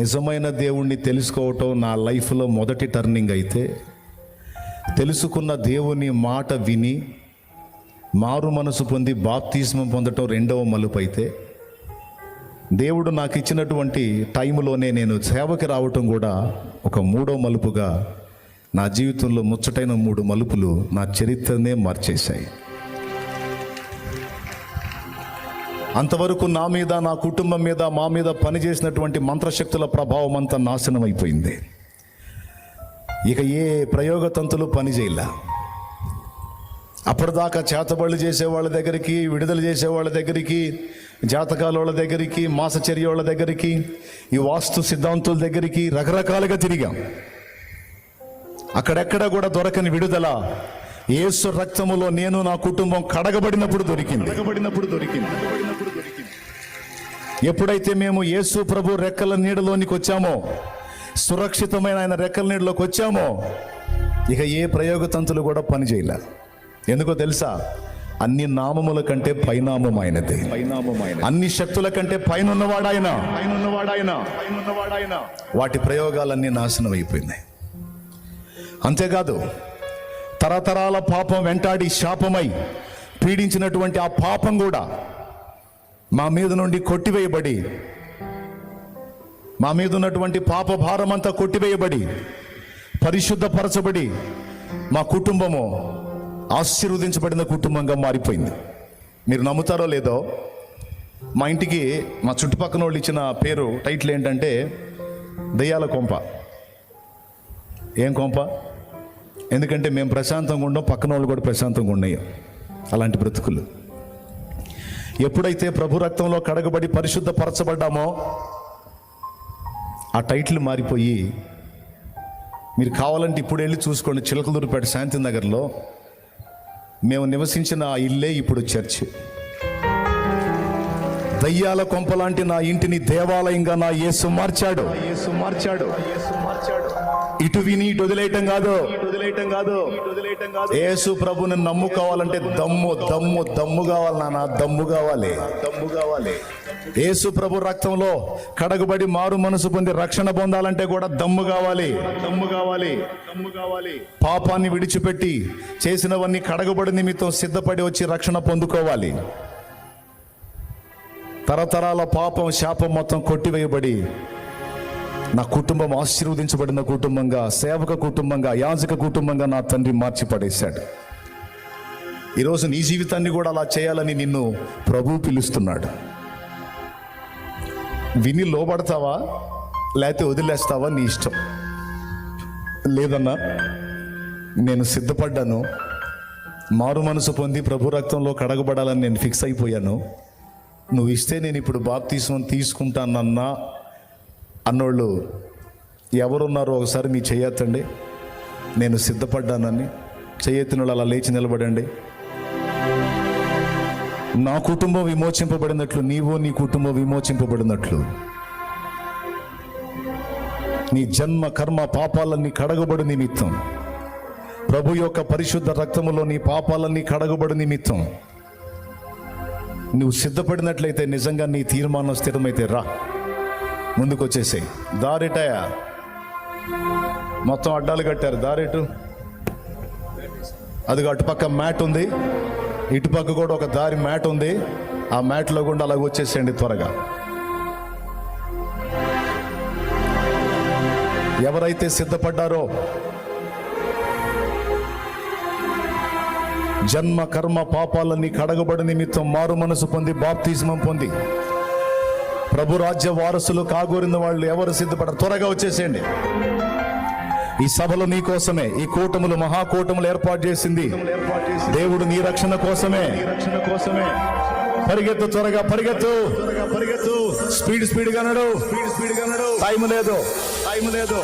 నిజమైన దేవుణ్ణి తెలుసుకోవటం నా లైఫ్లో మొదటి టర్నింగ్ అయితే తెలుసుకున్న దేవుని మాట విని మారు మనసు పొంది బాప్తిస్మం పొందటం రెండవ మలుపు అయితే దేవుడు నాకు ఇచ్చినటువంటి టైంలోనే నేను సేవకి రావటం కూడా ఒక మూడో మలుపుగా నా జీవితంలో ముచ్చటైన మూడు మలుపులు నా చరిత్రనే మార్చేశాయి. అంతవరకు నా మీద నా కుటుంబం మీద మా మీద పనిచేసినటువంటి మంత్రశక్తుల ప్రభావం అంతా నాశనం అయిపోయింది ఇక ఏ ప్రయోగతంతులు పనిచేయలే? అప్పటిదాకా చేతబళ్ళు చేసే వాళ్ళ దగ్గరికి విడుదల చేసే వాళ్ళ దగ్గరికి జాతకాల వాళ్ళ దగ్గరికి మాసచర్య వాళ్ళ దగ్గరికి ఈ వాస్తు సిద్ధాంతుల దగ్గరికి రకరకాలుగా తిరిగాం. అక్కడెక్కడ కూడా దొరకని విడుదల యేసు రక్తములో నేను నా కుటుంబం కడగబడినప్పుడు దొరికింది. కడగబడినప్పుడు దొరికింది. ఎప్పుడైతే మేము యేసు ప్రభు రెక్కల నీడలోనికి వచ్చామో సురక్షితమైన ఆయన రెక్కల నీడలోకి వచ్చామో ఇక ఏ ప్రయోగతంతులు కూడా పనిచేయలే ఎందుకో తెలుసా? అన్ని నామముల కంటే పైనామమైనది పైనామమైన అన్ని శక్తుల కంటే పైన ఉన్నవాడాయన వాటి ప్రయోగాలన్నీ నాశనం అయిపోయినాయి. అంతేకాదు తరతరాల పాపం వెంటాడి శాపమై పీడించినటువంటి ఆ పాపం కూడా మా మీద నుండి కొట్టివేయబడి మా మీద ఉన్నటువంటి పాప భారం అంతా కొట్టివేయబడి పరిశుద్ధపరచబడి మా కుటుంబము ఆశీర్వదించబడిన కుటుంబంగా మారిపోయింది. మీరు నమ్ముతారో లేదో మా ఇంటికి మా చుట్టుపక్కల వాళ్ళు ఇచ్చిన పేరు టైటిల్ ఏంటంటే దయ్యాల కొంప. ఏం కొంప? ఎందుకంటే మేము ప్రశాంతంగా ఉండం పక్కన వాళ్ళు కూడా ప్రశాంతంగా ఉన్నాయి. అలాంటి బ్రతుకులు. ఎప్పుడైతే ప్రభు రక్తంలో కడగబడి పరిశుద్ధపరచబడ్డామో ఆ టైటిల్ మారిపోయి మీరు కావాలంటే ఇప్పుడు వెళ్ళి చూసుకోండి చిలకలూరుపేట శాంతి నగర్లో మేము నివసించిన ఆ ఇల్లే ఇప్పుడు చర్చ్. దయ్యాల కొంపలాంటి నా ఇంటిని దేవాలయంగా నా యేసు మార్చాడు. యేసు మార్చాడు. ఇటు విని ఇటు వదిలేయటం కాదు. వదిలేయటం కాదు. వదిలేయటం కాదు. యేసు ప్రభుని నమ్ముకోవాలంటే దమ్ము దమ్ము దమ్ము కావాలి నాన్న దమ్ము కావాలి. దమ్ము కావాలి. యేసు ప్రభు రక్తంలో కడగబడి మారు మనసు పొంది రక్షణ పొందాలంటే కూడా దమ్ము కావాలి. దమ్ము కావాలి. దమ్ము కావాలి. పాపాన్ని విడిచిపెట్టి చేసినవన్నీ కడగబడి నిమిత్తం సిద్ధపడి వచ్చి రక్షణ పొందుకోవాలి. తరతరాల పాపం శాపం మొత్తం కొట్టివేయబడి నా కుటుంబం ఆశీర్వదించబడిన కుటుంబంగా సేవక కుటుంబంగా యాజక కుటుంబంగా నా తండ్రి మార్చి పడేశాడు ఈరోజు నీ జీవితాన్ని కూడా అలా చేయాలని నిన్ను ప్రభు పిలుస్తున్నాడు. విని లోబడతావా? లేకపోతే వదిలేస్తావా నీ ఇష్టం? లేదన్నా నేను సిద్ధపడ్డాను. మారు మనసు పొంది ప్రభు రక్తంలో కడగబడాలని నేను ఫిక్స్ అయిపోయాను. నువ్వు ఇస్తే నేను ఇప్పుడు బాప్తీసం తీసుకుంటానన్నా అన్నోళ్ళు ఎవరున్నారో ఒకసారి మీ చేయెత్తండి. నేను సిద్ధపడ్డానని చేయెత్తిన వాళ్ళు అలా లేచి నిలబడండి. నా కుటుంబం విమోచింపబడినట్లు నీవు నీ కుటుంబం విమోచింపబడినట్లు. నీ జన్మ కర్మ పాపాలన్నీ కడగబడి నిమిత్తం. ప్రభు యొక్క పరిశుద్ధ రక్తములో నీ పాపాలన్నీ కడగబడి నిమిత్తం. నువ్వు సిద్ధపడినట్లయితే నిజంగా నీ తీర్మానం స్థిరమైతే రా. ముందుకు వచ్చేసే దారిటయా? మొత్తం అడ్డాలు కట్టారు. దారిటు. అది అటుపక్క మ్యాట్ ఉంది. ఇటుపక్క కూడా ఒక దారి మ్యాట్ ఉంది. ఆ మ్యాట్లో కూడా అలాగ వచ్చేసేయండి త్వరగా. ఎవరైతే సిద్ధపడ్డారో జన్మ కర్మ పాపాలన్నీ కడగబడి నిమిత్తం మారు మనసు పొంది బాప్తిజమం పొంది. ప్రభు రాజ్య వారసులు కాగోరిన వాళ్ళు ఎవరు సిద్ధపడరు. త్వరగా వచ్చేసేయండి. ఈ సభలు నీ కోసమే ఈ కూటములు మహాకూటములు ఏర్పాటు చేసింది. దేవుడు నీ రక్షణ కోసమే. రక్షణ కోసమే పరిగెత్తు త్వరగా పరిగెత్తు. పరిగెత్తు స్పీడ్ స్పీడ్గా నడు. స్పీడ్ స్పీడ్గా నడు టైం లేదు. టైం లేదు.